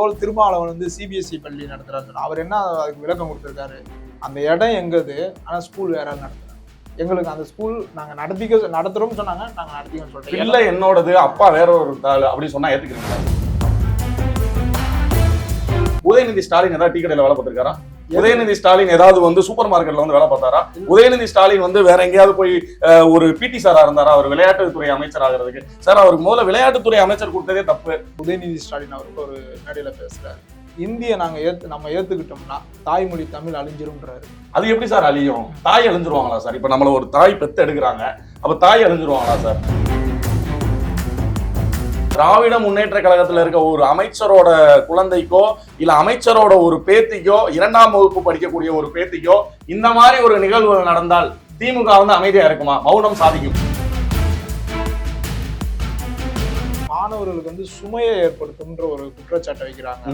தோல் திருமாவளவன் வந்து சிபிஎஸ்சி பள்ளி நடத்துறாரு அவர் என்ன அதுக்கு விளக்கம் கொடுத்துருக்காரு? அந்த இடம் எங்கது? ஆனா ஸ்கூல் வேற நடத்துறாங்க எங்களுக்கு அந்த ஸ்கூல் நாங்கள் நடத்திக்க நடத்துறோம்னு சொன்னாங்க நாங்கள் நடத்திக்கன்னு சொல்லிட்டோம் இல்லை என்னோடது அப்பா வேற ஒரு ஆளு அப்படின்னு சொன்னா ஏத்துக்கிறீங்களா? உதயநிதி ஸ்டாலின் ஏதாவது டீ கடையில் வேலை பார்த்துருக்காரா? உதயநிதி ஸ்டாலின் ஏதாவது வந்து சூப்பர் மார்க்கெட்ல வந்து வேலை பார்த்தாரா? உதயநிதி ஸ்டாலின் வந்து வேற எங்கேயாவது போய் ஒரு பிடி சாரா இருந்தாரா? அவர் விளையாட்டுத்துறை அமைச்சர் ஆகிறதுக்கு. சார் அவருக்கு முதல்ல விளையாட்டுத்துறை அமைச்சர் கொடுத்ததே தப்பு. உதயநிதி ஸ்டாலின் அவருக்கு ஒரு மேடையில பேசுறாரு. இந்திய நாங்க ஏத்து நம்ம ஏத்துக்கிட்டோம்னா தாய்மொழி தமிழ் அழிஞ்சிரும்ன்றாரு. அது எப்படி சார் அழியும்? தாய் அழிஞ்சிருவாங்களா சார் இப்ப நம்மள ஒரு தாய் பெத்து எடுக்கிறாங்க. அப்ப தாய் அழிஞ்சிருவாங்களா சார் திராவிட முன்னேற்ற கழகத்துல இருக்க ஒரு அமைச்சரோட குழந்தைக்கோ இல்ல அமைச்சரோட ஒரு பேத்திக்கோ இரண்டாம் வகுப்பு படிக்கக்கூடிய ஒரு பேத்திக்கோ இந்த மாதிரி ஒரு நிகழ்வுகள் நடந்தால் திமுக வந்து அமைதியா இருக்குமா? மௌனம் சாதிக்கும். மாணவர்களுக்கு வந்து சுமையை ஏற்படுத்தும்ன்ற ஒரு குற்றச்சாட்டை வைக்கிறாங்க.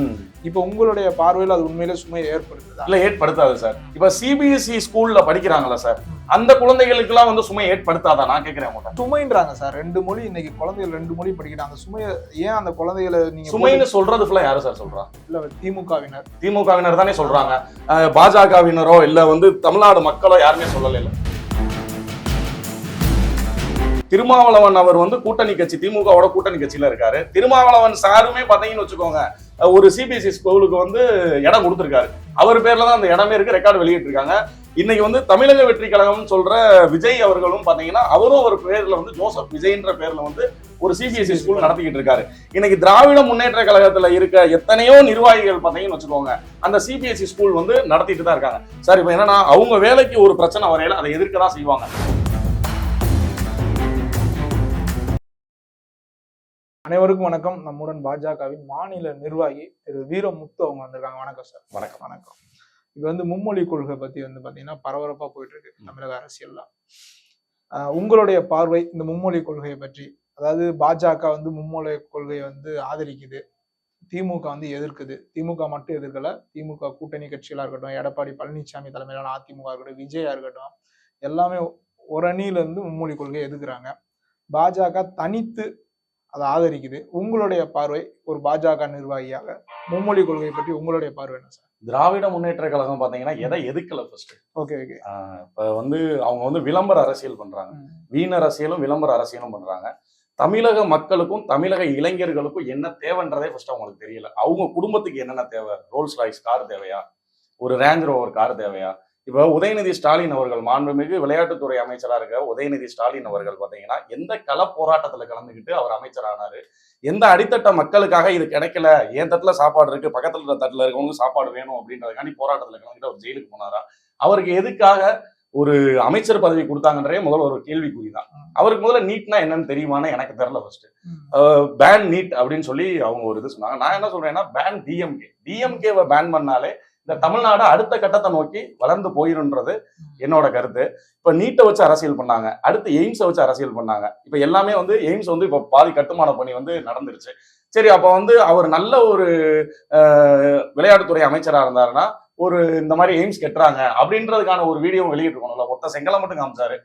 இப்போ உங்களுடைய பார்வையில் அது உண்மையிலே சுமையை ஏற்படுத்துதா? இல்ல ஏற்படுத்தாது சார். இப்ப சிபிஎஸ்இ ஸ்கூல்ல படிக்கிறாங்களா சார். அந்த குழந்தைகளுக்கு எல்லாம் வந்து சுமை ஏற்படுத்தாதா? நான் கேட்கிறேன் உங்கள்ட்ட. சுமைன்றாங்க சார். ரெண்டு மொழி இன்னைக்கு குழந்தைகள் ரெண்டு மொழி படிக்கிறாங்க. சுமையை ஏன் அந்த குழந்தைகளை நீங்க சுமைன்னு சொல்றது ஃபுல்லா யாரு சார் சொல்றா? இல்ல திமுகவினர். திமுகவினர் தானே சொல்றாங்க. பாஜகவினரோ இல்ல வந்து தமிழ்நாடு மக்களோ யாருமே சொல்லல இல்ல திருமாவளவன் அவர் வந்து கூட்டணி கட்சி திமுகவோட கூட்டணி கட்சியில இருக்காரு. திருமாவளவன் சாருமே பார்த்தீங்கன்னு வச்சுக்கோங்க ஒரு சிபிஎஸ்சி ஸ்கூலுக்கு வந்து இடம் கொடுத்துருக்காரு. அவர் பேர்ல தான் அந்த இடமே இருக்கு ரெக்கார்டு வெளியிட்டிருக்காங்க. இன்னைக்கு வந்து தமிழக வெற்றி கழகம்னு சொல்ற விஜய் அவர்களும் பாத்தீங்கன்னா அவரும் ஒரு பேர்ல வந்து ஜோசப் விஜய்ன்ற பேர்ல வந்து ஒரு சிபிஎஸ்சி ஸ்கூல் நடத்திக்கிட்டு இருக்காரு. இன்னைக்கு திராவிட முன்னேற்ற கழகத்துல இருக்க எத்தனையோ நிர்வாகிகள் பாத்தீங்கன்னு வச்சுக்கோங்க அந்த சிபிஎஸ்இ ஸ்கூல் வந்து நடத்திட்டு தான் இருக்காங்க. சார் இப்போ என்னன்னா அவங்க வேலைக்கு ஒரு பிரச்சனை வரையில அதை எதிர்க்க தான் செய்வாங்க. அனைவருக்கும் வணக்கம். நம்முடன் பாஜகவின் மாநில நிர்வாகி திரு வீரமுத்து அவங்க வந்திருக்காங்க. வணக்கம் சார். வணக்கம். வணக்கம். இப்போ வந்து மும்மொழி கொள்கை பத்தி வந்து பாத்தீங்கன்னா பரபரப்பா போயிட்டு இருக்கு தமிழக அரசியல்ல உங்களுடைய பார்வை இந்த மும்மொழி கொள்கையை பற்றி அதாவது பாஜக வந்து மும்மொழி கொள்கையை வந்து ஆதரிக்குது திமுக வந்து எதிர்க்குது. திமுக மட்டும் எதிர்க்கல திமுக கூட்டணி கட்சிகளா இருக்கட்டும் எடப்பாடி பழனிசாமி தலைமையிலான அதிமுக இருக்கட்டும் விஜயா இருக்கட்டும் எல்லாமே ஒரு அணியில இருந்து மும்மொழி கொள்கையை எதிர்க்கிறாங்க. பாஜக தனித்து அதை ஆதரிக்குது. உங்களுடைய பார்வை ஒரு பாஜக நிர்வாகியாக மும்மொழி கொள்கை பற்றி உங்களுடைய பார்வை என்ன சார்? திராவிட முன்னேற்ற கழகம் பாத்தீங்கன்னா எதை எதுக்கல ஃபர்ஸ்ட் ஓகே ஓகே. இப்ப வந்து அவங்க வந்து விளம்பர அரசியல் பண்றாங்க. வீண் அரசியலும் விளம்பர அரசியலும் பண்றாங்க. தமிழக மக்களுக்கும் தமிழக இளைஞர்களுக்கும் என்ன தேவைன்றதே ஃபர்ஸ்ட் அவங்களுக்கு தெரியல. அவங்க குடும்பத்துக்கு என்னென்ன தேவை? ரோல்ஸ் ராய்ஸ் கார் தேவையா? ஒரு ரேஞ்ச் ரோவர் கார் தேவையா? இப்போ உதயநிதி ஸ்டாலின் அவர்கள் மாண்புமிகு விளையாட்டுத்துறை அமைச்சரா இருக்க உதயநிதி ஸ்டாலின் அவர்கள் பாத்தீங்கன்னா எந்த கள போராட்டத்துல கலந்துக்கிட்டு அவர் அமைச்சரானாரு எந்த அடித்தட்ட மக்களுக்காக இது கிடைக்கல என் தட்டுல சாப்பாடு இருக்கு பக்கத்துல இருக்க தட்டுல இருக்கவங்க சாப்பாடு வேணும் அப்படின்றதுக்காண்டி போராட்டத்துல கலந்துக்கிட்டு அவர் ஜெயிலுக்கு போனாரா? அவருக்கு எதுக்காக ஒரு அமைச்சர் பதவி கொடுத்தாங்கன்றே முதல்ல ஒரு கேள்விக்குறி தான் அவருக்கு முதல்ல நீட்னா என்னன்னு தெரியுமான்னு எனக்கு தெரியல ஃபர்ஸ்ட் பேன் நீட் அப்படின்னு சொல்லி அவங்க ஒரு இது சொன்னாங்க. நான் என்ன சொல்றேன்னா பேன் டிஎம்கே டிஎம்கேவை பேன் பண்ணாலே இந்த தமிழ்நாடு அடுத்த கட்டத்தை நோக்கி வளர்ந்து போயிருன்றது என்னோட கருத்து. இப்ப நீட்டை வச்சு அரசியல் பண்ணாங்க. அடுத்து எய்ம்ஸை வச்சு அரசியல் பண்ணாங்க. இப்ப எல்லாமே வந்து எய்ம்ஸ் வந்து இப்ப பாதி கட்டுமான பணி வந்து நடந்துருச்சு. சரி அப்ப வந்து அவர் நல்ல ஒரு விளையாட்டுத்துறை அமைச்சரா இருந்தாருன்னா ஒரு இந்த மாதிரி எய்ம்ஸ் கெட்டுறாங்க அப்படின்றதுக்கான ஒரு வீடியோ வெளியிட்டிருக்கணும்ல ஒத்த செங்கலை மட்டும் காமிச்சாரு.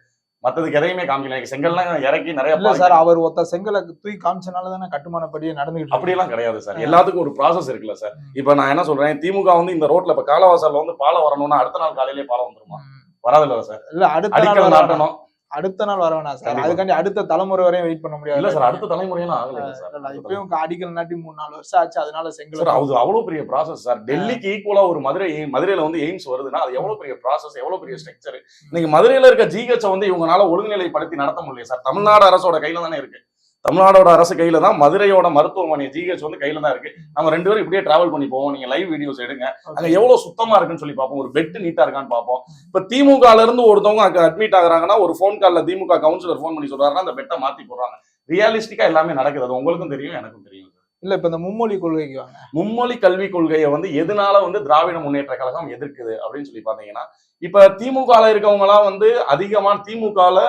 மத்ததுக்கு எதையுமே காமிக்கல. எனக்கு செங்கல்லாம் இறக்கி நிறைய இல்ல சார் அவர் ஒருத்த செங்கலை தூக்கி காமிச்சனால தானே கட்டுமானப்படியே நடந்துகிட்டு. அப்படியெல்லாம் கிடையாது சார். எல்லாத்துக்கும் ஒரு ப்ராசஸ் இருக்குல்ல சார். இப்ப நான் என்ன சொல்றேன் திமுக வந்து இந்த ரோட்ல இப்ப காலவாசல்ல வந்து பாலம் வரணும்னா அடுத்த நாள் காலையிலே பாலம் வந்துருமா. வராதுல்ல சார். இல்ல அடுத்த நாள். நாட்டணும். அடுத்த நாள் வர வேணாம் சார். அதுக்காண்டி அடுத்த தலைமுறை வரையும் வெயிட் பண்ண முடியாது. இல்ல சார் அடுத்த தலைமுறையெல்லாம் ஆகல சார். இப்பயும் அடிக்கல் நாட்டி மூணு நாலு வருஷம் ஆச்சு. அதனால செங்கல் சார் அது அவ்வளவு பெரிய ப்ராசஸ் சார். டெல்லிக்கு ஈக்குவலா ஒரு மதுரை மதுரையில வந்து எய்ம்ஸ் வருதுன்னா அது எவ்வளவு பெரிய ப்ராசஸ் எவ்வளவு பெரிய ஸ்ட்ரக்சர் இன்னைக்கு மதுரையில இருக்க ஜிஹெச் வந்து இவங்களால ஒழுங்குநிலைப்படுத்தி நடத்த முடியல சார். தமிழ்நாடு அரசோட கையில தானே இருக்கு. தமிழ்நாடோட அரசு கையில தான் மதுரையோட மருத்துவமனை ஜிஹெச் வந்து கையில தான் இருக்கு. நம்ம ரெண்டு பேரும் இப்படியே டிராவல் பண்ணி போவோம். நீங்க லைவ் வீடியோஸ் எடுங்க. அங்க எவ்வளவு சுத்தமா இருக்குன்னு சொல்லி பார்ப்போம். ஒரு பெட் நீட்டா இருக்கான்னு பார்ப்போம். இப்ப திமுகல இருந்து ஒருத்தவங்க அங்க அட்மிட் ஆகுறாங்கன்னா ஒரு ஃபோன் கால்ல திமுக கவுன்சிலர் ஃபோன் பண்ணி சொல்றாருன்னா அந்த பெட்டை மாத்தி போடுறாங்க. ரியலிஸ்டிக்கா எல்லாமே நடக்குது. அது உங்களுக்கும் தெரியும் எனக்கும் தெரியும். இல்ல இப்ப இந்த மும்மொழி கொள்கைக்கு வாங்க. மும்மொழி கல்விக் கொள்கையை வந்து எதனால வந்து திராவிட முன்னேற்ற கழகம் எதிர்க்குது அப்படின்னு சொல்லி பாத்தீங்கன்னா இப்ப திமுகல இருக்கவங்க எல்லாம் வந்து அதிகமா திமுகல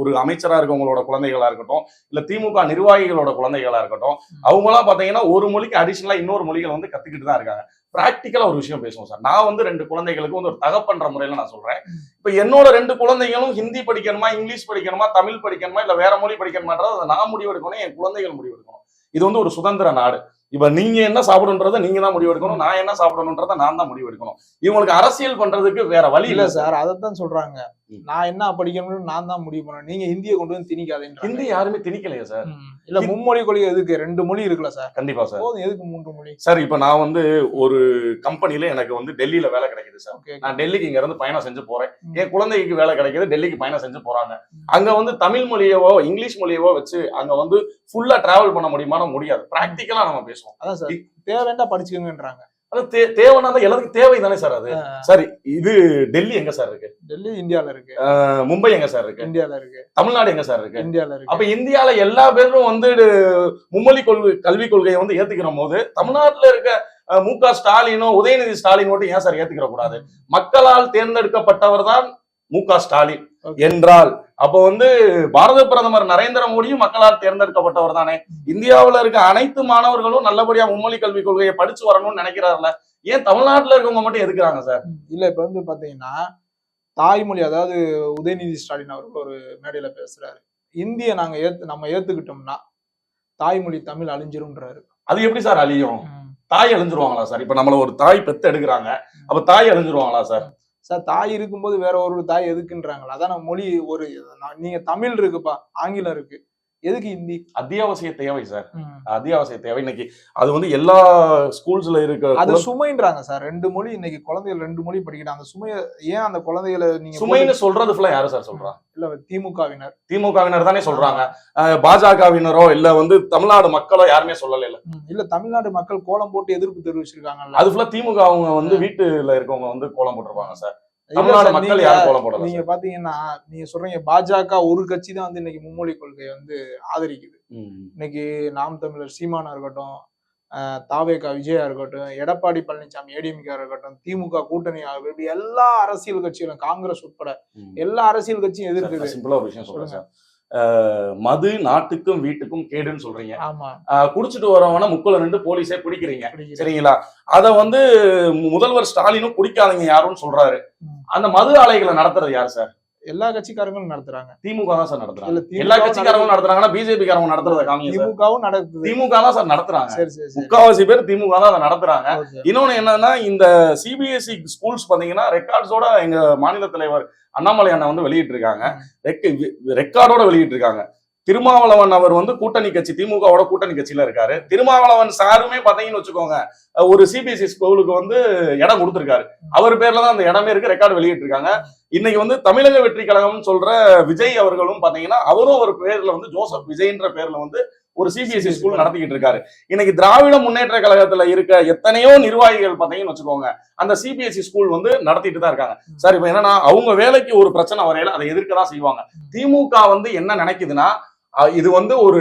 ஒரு அமைச்சரா இருக்கவங்களோட குழந்தைகளா இருக்கட்டும் இல்ல திமுக நிர்வாகிகளோட குழந்தைகளா இருக்கட்டும் அவங்க எல்லாம் பாத்தீங்கன்னா ஒரு மொழிக்கு அடிஷனலா இன்னொரு மொழிகள் வந்து கத்துக்கிட்டு தான் இருக்காங்க. பிராக்டிக்கலா ஒரு விஷயம் பேசுவோம் சார். நான் வந்து ரெண்டு குழந்தைகளுக்கு வந்து ஒரு தகப்பன்ற முறையில நான் சொல்றேன். இப்ப என்னோட ரெண்டு குழந்தைகளும் ஹிந்தி படிக்கணுமா இங்கிலீஷ் படிக்கணுமா தமிழ் படிக்கணுமா இல்ல வேற மொழி படிக்கணுமான்றதை அதை நான் முடிவெடுக்கணும் என் குழந்தைகள் முடிவெடுக்கணும். இது வந்து ஒரு சுதந்திர நாடு. இப்ப நீங்க என்ன சாப்பிடணுன்றத நீங்க தான் முடிவு எடுக்கணும் நான் என்ன சாப்பிடணுன்றத நான் தான் முடிவு எடுக்கணும் இவங்களுக்கு அரசியல் பண்றதுக்கு வேற வழி இல்ல சார் அதைத்தான் சொல்றாங்க. நான் என்ன படிக்கணும்னு நான் தான் முடிவு பண்ணேன் நீங்க ஹிந்தியை கொண்டு வந்து திணிக்காதேன்றாங்க ஹிந்தி யாருமே திணிக்கலையா சார். இல்ல மும்மொழி கொள்கை எதுக்கு? ரெண்டு மொழி இருக்குல்ல சார். கண்டிப்பா சார். போதும் எதுக்கு மூன்று மொழி? சார் இப்ப நான் வந்து ஒரு கம்பெனில எனக்கு வந்து டெல்லியில வேலை கிடைக்குது சார். நான் டெல்லிக்கு இங்க இருந்து பயணம் செஞ்சு போறேன். என் குழந்தைக்கு வேலை கிடைக்குது டெல்லிக்கு பயணம் செஞ்சு போறாங்க. அங்க வந்து தமிழ் மொழியவோ இங்கிலீஷ் மொழியவோ வச்சு அங்க வந்து ஃபுல்லா டிராவல் பண்ண முடியுமான்னு முடியாது. பிராக்டிக்கலா நம்ம பேசுவோம். அதான் சார். தேவைண்டா படிச்சுக்கோங்கன்றாங்க. அது தே- தேவைன்னா தான் எல்லாத்துக்கும் தேவை தானே சார் அது? சார் இது டெல்லி எங்க சார் இருக்கு? டெல்லி இந்தியால இருக்கு. மும்பை எங்க சார் இருக்கு? இந்தியால இருக்கு. தமிழ்நாடு எங்க சார் இருக்கு? இந்தியால இருக்கு. அப்ப இந்தியால எல்லா பேரும் வந்து மும்மொழி கொள்கை கல்விக் கொள்கையை வந்து ஏத்துக்கிற போது தமிழ்நாட்டுல இருக்க மு க ஸ்டாலினும் உதயநிதி ஸ்டாலின் மட்டும் ஏன் சார் ஏத்துக்கிற கூடாது? மக்களால் தேர்ந்தெடுக்கப்பட்டவர் தான் மு க ஸ்டாலின். என்றால் அப்போ வந்து பாரத பிரதமர் நரேந்திர மோடியும் மக்களால் தேர்ந்தெடுக்கப்பட்டவர் தானே. இந்தியாவுல இருக்க அனைத்து மாணவர்களும் நல்லபடியா மும்மொழி கல்விக் கொள்கையை படிச்சு வரணும்னு நினைக்கிறாருல ஏன் தமிழ்நாட்டுல இருக்கவங்க மட்டும் எதுக்குறாங்க சார். இல்ல இப்ப வந்து பாத்தீங்கன்னா தாய்மொழி அதாவது உதயநிதி ஸ்டாலின் அவர்கள் ஒரு மேடையில பேசுறாரு. இந்திய நாங்க ஏத்து நம்ம ஏத்துக்கிட்டோம்னா தாய்மொழி தமிழ் அழிஞ்சிரும்ன்றாரு. அது எப்படி சார் அழியும். தாய் அழிஞ்சிருவாங்களா சார்? இப்ப நம்மள ஒரு தாய் பெத்து எடுக்கிறாங்க அப்ப தாய் அழிஞ்சிருவாங்களா சார்? சார் தாய் இருக்கும்போது வேற ஒரு தாய் எதுக்குன்றாங்களா? அதான் மொழி ஒரு நீங்க தமிழ் இருக்குப்பா ஆங்கிலம் இருக்கு. எதுக்கு ஹிந்தி? அத்தியாவசிய தேவை சார். அத்தியாவசிய தேவை. இன்னைக்கு அது வந்து எல்லா ஸ்கூல்ஸ்ல இருக்க அது சுமைன்றாங்க சார். ரெண்டு மொழி இன்னைக்கு குழந்தைகள் ரெண்டு மொழி படிக்கிறாங்க. அந்த சுமைய ஏன் அந்த குழந்தைகளை நீங்க சுமைன்னு சொல்றது ஃபுல்லா யாரு சார் சொல்றா? இல்ல திமுகவினர். திமுகவினர் தானே சொல்றாங்க. பாஜகவினரோ இல்ல வந்து தமிழ்நாடு மக்களோ யாருமே சொல்லல இல்ல. இல்ல தமிழ்நாடு மக்கள் கோலம் போட்டு எதிர்ப்பு தெரிவிச்சிருக்காங்கல்ல. அது ஃபுல்லா திமுக அவங்க வந்து வீட்டுல இருக்கவங்க வந்து கோலம் போட்டிருப்பாங்க சார். தமிழ்நாடு மக்கள் யாரும் கோலம் போடல நீங்க. பாத்தீங்கன்னா நீங்க சொல்றீங்க பாஜக ஒரு கட்சி தான் வந்து இன்னைக்கு மும்மொழி கொள்கையை வந்து ஆதரிக்குது. இன்னைக்கு நாம் தமிழர் சீமானா இருக்கட்டும் தாவேகா விஜயா இருக்கட்டும் எடப்பாடி பழனிசாமி ஏடிஎம்கே இருக்கட்டும் திமுக கூட்டணி இப்படி எல்லா அரசியல் கட்சிகளும் காங்கிரஸ் உட்பட. எல்லா அரசியல் கட்சியும் எதிர்க்குது சிம்பிளா ஒரு விஷயம் சொல்றேன் சார் மது நாட்டுக்கும் வீட்டுக்கும் கேடுன்னு சொல்றீங்க. குடிச்சிட்டு வரவன முக்குல நின்று போலீஸே பிடிக்கிறீங்க. சரிங்களா? அத வந்து முதல்வர் ஸ்டாலினும் குடிக்காதீங்க யாருன்னு சொல்றாரு. அந்த மது ஆலைகளை நடத்துறது யார் சார்? எல்லா கட்சிக்காரங்களும் நடத்துறாங்க. திமுக தான் சார் நடத்துறாங்க. எல்லா கட்சிக்காரங்களும் நடத்துறாங்கன்னா பிஜேபி காரங்க நடத்துறத காமிங்க திமுகவும் நடக்குது. திமுக தான் சார் நடத்துறாங்க. சரி சரி முக்காவாசி பேர் திமுக தான் அதை நடத்துறாங்க. இன்னொன்னு என்னன்னா இந்த சிபிஎஸ்இ ஸ்கூல்ஸ் பாத்தீங்கன்னா ரெக்கார்ட்ஸோட எங்க மாநில தலைவர் அண்ணாமலை அண்ணா வந்து வெளியிட்டு இருக்காங்க ரெக்கார்டோட வெளியிட்டு இருக்காங்க திருமாவளவன் அவர் வந்து கூட்டணி கட்சி திமுகவோட கூட்டணி கட்சியில இருக்காரு. திருமாவளவன் சாருமே பாத்தீங்கன்னு வச்சுக்கோங்க ஒரு சிபிஎஸ்இ ஸ்கூலுக்கு வந்து இடம் கொடுத்திருக்காரு. அவர் பேர்ல தான் அந்த இடமே இருக்கு ரெக்கார்டு வெளியிட்டு இருக்காங்க இன்னைக்கு வந்து தமிழக வெற்றி கழகம்னு சொல்ற விஜய் அவர்களும் பாத்தீங்கன்னா அவரும் ஒரு பேர்ல வந்து ஜோசப் விஜய்ன்ற பேர்ல வந்து ஒரு சிபிஎஸ்இ ஸ்கூல் நடத்திக்கிட்டு இருக்காரு. இன்னைக்கு திராவிட முன்னேற்ற கழகத்துல இருக்க எத்தனையோ நிர்வாகிகள் பாத்தீங்கன்னு வச்சுக்கோங்க அந்த சிபிஎஸ்இ ஸ்கூல் வந்து நடத்திட்டு தான் இருக்காங்க. சார் இப்ப என்னன்னா அவங்க வேலைக்கு ஒரு பிரச்சனை வரையில அதை எதிர்க்க தான் செய்வாங்க. திமுக வந்து என்ன நினைக்குதுன்னா இது வந்து ஒரு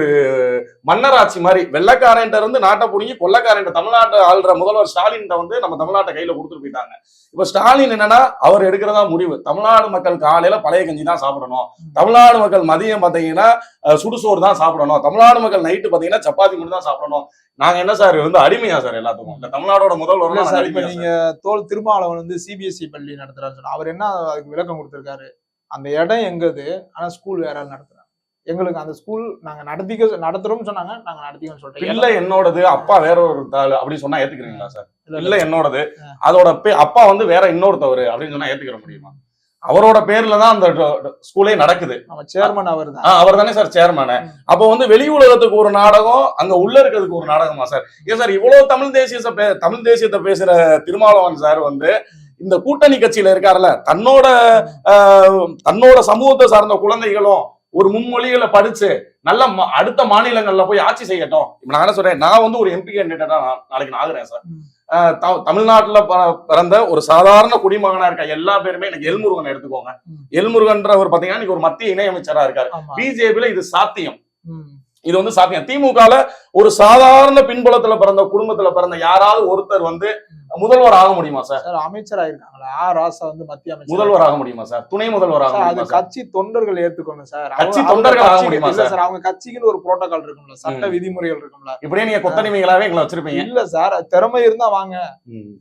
மன்னராட்சி மாதிரி. வெள்ளக்காரன்ட்ட இருந்து நாட்டை புடுங்கி கொள்ளக்காரன் தமிழ்நாட்டை ஆள்ற முதல்வர் ஸ்டாலின் வந்து நம்ம தமிழ்நாட்டை கையில கொடுத்துட்டு போயிட்டாங்க. இப்ப ஸ்டாலின் என்னன்னா அவர் எடுக்கிறதா முடிவு. தமிழ்நாடு மக்கள் காலையில பழைய கஞ்சி தான் சாப்பிடணும். தமிழ்நாடு மக்கள் மதியம் பாத்தீங்கன்னா சுடுசோறு தான் சாப்பிடணும். தமிழ்நாடு மக்கள் நைட்டு பாத்தீங்கன்னா சப்பாத்தி மட்டும் தான் சாப்பிடணும். நாங்க என்ன சார் வந்து அடிமையா சார் எல்லாத்துக்கும். இந்த தமிழ்நாடோட முதல்வர் சார் இப்ப நீங்க தோல் திருமாவளவன் வந்து சிபிஎஸ்இ பள்ளி நடத்துறாரு அவர் என்ன அதுக்கு விளக்கம் கொடுத்திருக்காரு? அந்த இடம் எங்கது? ஆனா ஸ்கூல் வேற ஆள் நடத்துறாங்க எங்களுக்கு அந்த ஸ்கூல் நாங்க நடத்திக்க நடத்துறோம்னு சொன்னாங்க நாங்க நடத்திக்கோன்னு சொல்லிட்டோம். இல்ல என்னோடது அப்பா வேற ஒரு தாள் அப்படின்னு சொன்னா ஏத்துக்கிறீங்களா சார்? இல்ல, என்னோடது. அதோட பே அப்பா வந்து வேற இன்னொருத்தவர் அப்படின்னு சொன்னா ஏத்துக்கிற முடியுமா? அவரோட பேர்ல தான் அந்த ஸ்கூலே நடக்குது. நம்ம சேர்மன் அவர் தான். அவர் தானே சார் சேர்மேனு. அப்போ வந்து வெளி உலகத்துக்கு ஒரு நாடகம் அங்க உள்ள இருக்கிறதுக்கு ஒரு நாடகமா சார்? ஏன் சார் இவ்வளவு தமிழ் தேசியத்தை பே- தமிழ் தேசியத்தை பேசுற திருமாவளவன் சார் வந்து இந்த கூட்டணி கட்சியில இருக்காருல்ல தன்னோட தன்னோட சமூகத்தை சார்ந்த குழந்தைகளும் ஒரு மும்மொழிகளை படிச்சு நல்ல அடுத்த மாநிலங்கள்ல போய் ஆட்சி செய்யட்டும். இப்ப நான் என்ன சொல்றேன்? நான் வந்து ஒரு எம்பி கேண்டிடேட்டா நாளைக்கு நான் ஆகுறேன் சார். தமிழ்நாட்டுல பிறந்த ஒரு சாதாரண குடிமகனா இருக்க எல்லா பேருமே எனக்கு எல்முருகன் எடுத்துக்கோங்க. எல்முருகன்றவர் பாத்தீங்கன்னா இன்னைக்கு ஒரு மத்திய இணையமைச்சரா இருக்காரு. பிஜேபியில இது சாத்தியம். இது வந்து சாத்தியம். திமுகல ஒரு சாதாரண பின்புலத்துல பிறந்த குடும்பத்துல பிறந்த யாராவது ஒருத்தர் வந்து முதல்வர் ஆக முடியுமா சார்? சார் அமைச்சர் ஆயிருக்காங்களா ஆ ராசா வந்து மத்திய அமைச்சர் முதல்வர் ஆக முடியுமா சார்? துணை முதல்வர் ஆக அது கட்சி தொண்டர்கள் ஏத்துக்கணும் சார். கட்சி தொண்டர்கள் ஆக முடியுமா சார்? அவங்க கட்சிக்குன்னு ஒரு புரோட்டோகால் இருக்கும்ல சட்ட. விதிமுறைகள் இருக்கும்ல. இப்படியே நீங்க கொத்தடிமைகளாவே எங்களை வச்சிருப்பீங்க. இல்ல சார் திறமை இருந்தா வாங்க.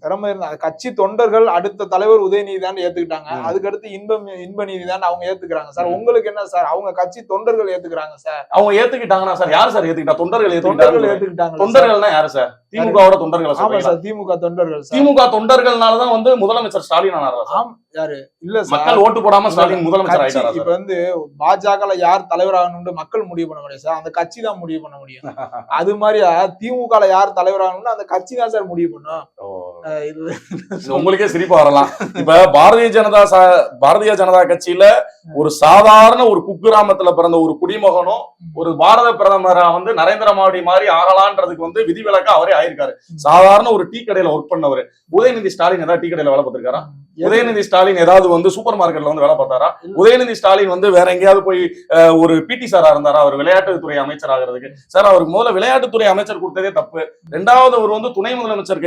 திறமை இருந்தா கட்சி தொண்டர்கள் அடுத்த தலைவர் உதயநிதி தான் ஏத்துக்கிட்டாங்க. ம். அதுக்கு அடுத்து இன்பம் இன்ப நீதி தான் அவங்க ஏத்துக்கிறாங்க சார். உங்களுக்கு என்ன சார்? அவங்க கட்சி தொண்டர்கள் ஏத்துக்கிறாங்க சார். அவங்க ஏத்துக்கிட்டாங்கன்னா சார் யார் சார் ஏத்துக்கிட்டா? தொண்டர்கள் தொண்டர்கள் ஏத்துக்கிட்டாங்க தொண்டர்கள்னா யாரு சார்? திமுகவோட தொண்டர்களை ஆமா சார் திமுக தொண்டர்கள் திமுக தொண்டர்கள்னாலதான் வந்து முதலமைச்சர் ஸ்டாலின் ஆனாரா யாரு? இல்ல மக்கள் ஓட்டு போடாம ஸ்டாலின் முதலமைச்சர் ஆயிட்டாரா இப்ப வந்து பாஜக யார் தலைவராகணும்னு மக்கள் முடிவு பண்ண முடியாது சார். அந்த கட்சி தான் முடிவு பண்ண முடியும். அது மாதிரியா திமுக யார் தலைவராகணும்னு அந்த கட்சி தான் சார் முடிவு பண்ணும். உங்களுக்கே சிரிப்பு வரலாம். இப்ப பாரதிய ஜனதா பாரதிய ஜனதா கட்சியில ஒரு சாதாரண ஒரு குக்கிராமத்துல பிறந்த ஒரு குடிமகனும் ஒரு பாரத பிரதமரா வந்து நரேந்திர மோடி மாதிரி ஆகலான்றதுக்கு வந்து விதிவிலக்கா அவரே ஆயிருக்காரு. சாதாரண ஒரு டீ கடையில ஒர்க் பண்ணவர். உதயநிதி ஸ்டாலின் ஏதாவது டீ கடையில வேலை பார்த்திருக்காரா? உதயநிதி ஸ்டாலின் ஏதாவது வந்து சூப்பர் மார்க்கெட்ல வந்து வேலை பார்த்தாரா. உதயநிதி ஸ்டாலின் வந்து வேற எங்கேயாவது போய் ஒரு பிடி சாரா இருந்தாரா? அவர் விளையாட்டுத்துறை அமைச்சர் ஆகிறதுக்கு. சார் அவருக்கு முதல்ல விளையாட்டுத்துறை அமைச்சர் கொடுத்ததே தப்பு. ரெண்டாவது அவர் வந்து துணை முதலமைச்சர்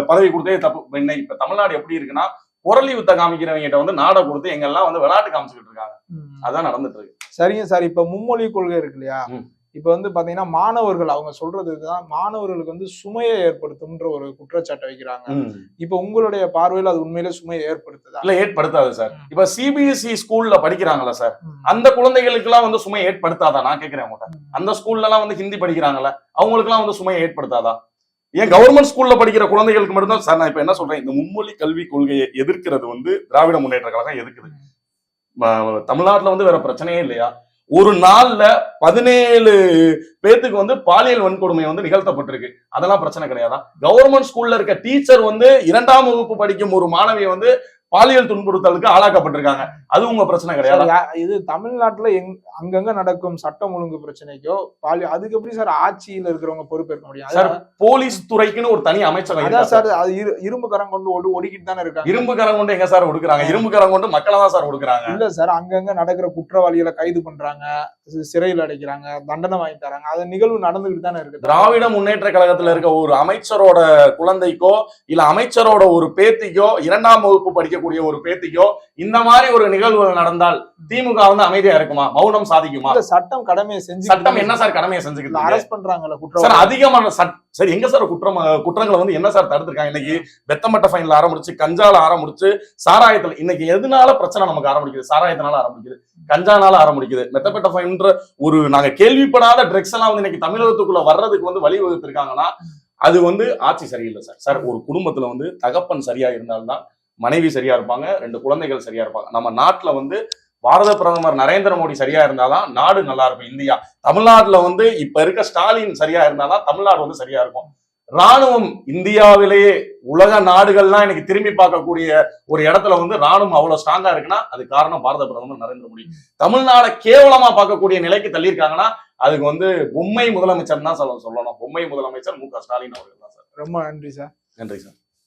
பதவி கொடுத்ததே தப்பு. இன்னைக்கு இப்ப தமிழ்நாடு எப்படி இருக்குன்னா புரளி வித்த காமிக்கிறவங்க வந்து நாடை கொடுத்து எங்கெல்லாம் வந்து விளையாட்டு காமிச்சுக்கிட்டு இருக்காங்க. அதான் நடந்துட்டு இருக்கு. சரிங்க சார். இப்ப மும்மொழி கொள்கை இருக்கு இல்லையா. இப்ப வந்து பாத்தீங்கன்னா மாணவர்கள் அவங்க சொல்றது இதுதான். மாணவர்களுக்கு வந்து சுமையை ஏற்படுத்தும்ன்ற ஒரு குற்றச்சாட்டை வைக்கிறாங்க. இப்ப உங்களுடைய பார்வையில் அது உண்மையிலே சுமையை ஏற்படுத்துதா? இல்ல ஏற்படுத்தாது சார். இப்ப சிபிஎஸ்இ ஸ்கூல்ல படிக்கிறாங்கல்ல சார். அந்த குழந்தைகளுக்கு எல்லாம் வந்து சுமையை ஏற்படுத்தாதா? நான் கேக்குறேன் உங்கள்கிட்ட அந்த ஸ்கூல்ல எல்லாம் வந்து ஹிந்தி படிக்கிறாங்கல்ல. அவங்களுக்கு எல்லாம் வந்து சுமையை ஏற்படுத்தாதா? ஏன் கவர்மெண்ட் ஸ்கூல்ல படிக்கிற குழந்தைகளுக்கு மட்டும்தான்? சார் நான் இப்ப என்ன சொல்றேன்? இந்த மும்மொழி கல்வி கொள்கையை எதிர்க்கிறது வந்து திராவிட முன்னேற்ற கழகம் எதிர்க்குது தமிழ்நாட்டுல வந்து வேற பிரச்சனையே இல்லையா? ஒரு நாள்ல பதினேழு பேத்துக்கு வந்து பாலியல் வன்கொடுமை வந்து நிகழ்த்தப்பட்டிருக்கு. அதெல்லாம் பிரச்சனை கிடையாதா? கவர்மெண்ட் ஸ்கூல்ல இருக்க டீச்சர் வந்து இரண்டாம் வகுப்பு படிக்கும் ஒரு மாணவியை வந்து பாலியல் துன்புறுத்தலுக்கு ஆளாக்கப்பட்டிருக்காங்க. அது உங்க பிரச்சனை கிடையாது? இது தமிழ்நாட்டுல எங் அங்கங்க நடக்கும் சட்டம் ஒழுங்கு பிரச்சனைக்கோ பாலி அதுக்கு எப்படி சார் ஆட்சியில இருக்கிறவங்க பொறுப்பேற்க முடியும்? சார், போலீஸ் துறைக்குன்னு ஒரு தனி அமைச்சகம் அதான் சார் அது இரு- இரும்பு கரம் கொண்டு ஒடு ஒடுக்கிட்டு தானே இருக்காங்க. இரும்பு கரம் கொண்டு எங்க சார் ஒடுக்குறாங்க? இரும்பு கரம் கொண்டு மக்களை தான் சார் ஒடுக்குறாங்க. இல்ல சார் அங்கங்க நடக்கிற குற்றவாளிகளை கைது பண்றாங்க சிறையில் அடைக்கிறாங்க தண்டனை வாங்கி தராங்க. அது நிகழ்வு நடந்துகிட்டு தானே இருக்கு. திராவிட முன்னேற்ற கழகத்துல இருக்க ஒரு அமைச்சரோட குழந்தைக்கோ இல்ல அமைச்சரோட ஒரு பேத்திக்கோ இரண்டாம் வகுப்பு படிக்கக்கூடிய ஒரு பேத்திக்கோ இந்த மாதிரி ஒரு நிகழ்வுகள் நடந்தால் திமுக வந்து அமைதியா இருக்குமா? மௌனம் சாதிக்குமா? சட்டம் கடமையை செஞ்சு சட்டம் என்ன சார் கடமையை செஞ்சுக்கிட்டு இருக்கு? அரெஸ்ட் பண்றாங்கல்ல சார் குற்றவாளி அதிகமான சட் சரி எங்க சார் குற்றம் குற்றங்களை வந்து என்ன சார் தடுத்திருக்காங்க? இன்னைக்கு பெத்தமட்ட ஃபைன்ல ஆரம்பிச்சு கஞ்சால ஆரம்பிச்சு சாராயத்துல இன்னைக்கு எதனால பிரச்சனை நமக்கு ஆரம்பிக்குது? சாராயத்தினால ஆரம்பிக்குது. கஞ்சானால ஆரம்பிக்குது. மெத்தப்பட்ட ஃபைன்ற ஒரு நாங்க கேள்விப்படாத ட்ரக்ஸ் எல்லாம் வந்து இன்னைக்கு தமிழகத்துக்குள்ள வர்றதுக்கு வந்து வழிவகுத்திருக்காங்கன்னா அது வந்து ஆட்சி சரியில்லை சார். சார் ஒரு குடும்பத்துல வந்து தகப்பன் சரியா இருந்தால்தான் மனைவி சரியா இருப்பாங்க ரெண்டு குழந்தைகள் சரியா இருப்பாங்க. நம்ம நாட்டுல வந்து பாரத பிரதமர் நரேந்திர மோடி சரியா இருந்தாதான் நாடு நல்லா இருக்கும். இந்தியா தமிழ்நாட்டுல வந்து இப்ப இருக்க ஸ்டாலின் சரியா இருந்தாதான் தமிழ்நாடு வந்து சரியா இருக்கும். ராணுவம் இந்தியாவிலேயே உலக நாடுகள்லாம் எனக்கு திரும்பி பார்க்கக்கூடிய ஒரு இடத்துல வந்து ராணுவம் அவ்வளவு ஸ்ட்ராங்கா இருக்குன்னா அது காரணம் பாரத பிரதமர் நரேந்திர மோடி. தமிழ்நாடை கேவலமா பார்க்கக்கூடிய நிலைக்கு தள்ளியிருக்காங்கன்னா அதுக்கு வந்து பொம்மை முதலமைச்சர் தான் சொல்ல சொல்லணும். பொம்மை முதலமைச்சர் மு க ஸ்டாலின் அவர்கள் தான் சார். ரொம்ப நன்றி சார். நன்றி சார்.